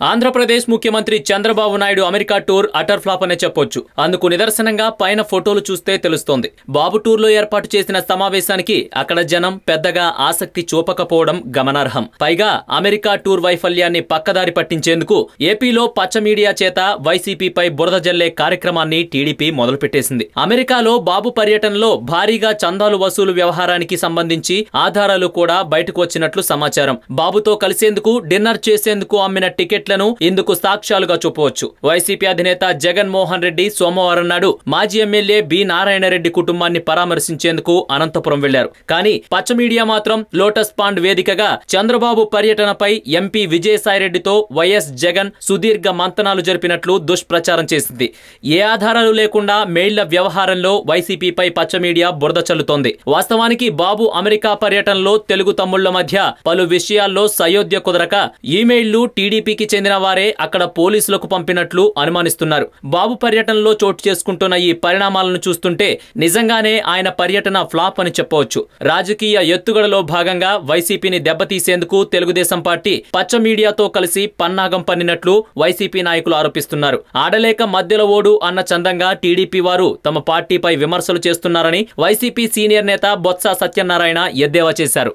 ఆంధ్రప్రదేశ్ ముఖ్యమంత్రి Chandrababu Naidu America tour utter flop అనే చెప్పొచ్చు. అందుకు నిదర్శనంగా పైన ఫోటోలు చూస్తే తెలుస్తోంది. బాబు టూర్లో ఏర్పాటు చేసిన సమావేశానికి అక్కడ జనం పెద్దగా ఆసక్తి చూపకపోవడం గమనార్హం. పైగా అమెరికా టూర్ వైఫల్యాన్ని పక్కదారి పట్టించేందుకు ఏపీలో పచ్చ మీడియా చేత వైసీపీపై బురద జల్లే కార్యక్రమాన్ని టీడీపీ మొదలుపెట్టేసింది. అమెరికాలో బాబు పర్యటనలో భారీగా చందాలు వసూలు వ్యవహారానికి సంబంధించి ఆధారాలు కూడా బయటకు వచ్చినట్లు సమాచారం. బాబుతో కలిసేందుకు డిన్నర్ చేసేందుకు అమ్మిన టికెట్ టికెట్లను ఇందుకు సాక్ష్యాలుగా చూపవచ్చు. వైసీపీ అధినేత జగన్ మోహన్ రెడ్డి సోమవారం నాడు మాజీ ఎమ్మెల్యే బి నారాయణరెడ్డి కుటుంబాన్ని పరామర్శించేందుకు అనంతపురం వెళ్ళారు. కానీ పచ్చ మీడియా మాత్రం లోటస్ పాండ్ వేదికగా చంద్రబాబు పర్యటనపై ఎంపీ విజయసాయిరెడ్డితో వైఎస్ జగన్ సుదీర్ఘ మంతనాలు జరిపినట్లు దుష్ప్రచారం చేసింది. ఏ ఆధారాలు లేకుండా మెయిళ్ళ వ్యవహారంలో వైసీపీపై పచ్చ మీడియా బురద చల్లుతోంది. వాస్తవానికి బాబు అమెరికా పర్యటనలో తెలుగు తమ్ముళ్ళ మధ్య పలు విషయాల్లో సయోధ్య కుదరక ఈమెయిళ్ళు టీడీపీకి చెందిన వారే అక్కడ పోలీసులకు పంపినట్లు అనుమానిస్తున్నారు. బాబు పర్యటనలో చోటు చేసుకుంటున్న ఈ పరిణామాలను చూస్తుంటే నిజంగానే ఆయన పర్యటన ఫ్లాప్ అని చెప్పవచ్చు. రాజకీయ ఎత్తుగడలో భాగంగా వైసీపీని దెబ్బతీసేందుకు తెలుగుదేశం పార్టీ పచ్చ మీడియాతో కలిసి పన్నాగం పన్నినట్లు వైసీపీ నాయకులు ఆరోపిస్తున్నారు. ఆడలేక మధ్యలో ఓడు అన్న చందంగా టీడీపీ వారు తమ పార్టీపై విమర్శలు చేస్తున్నారని వైసీపీ సీనియర్ నేత బొత్స సత్యనారాయణ ఎద్దేవా చేశారు.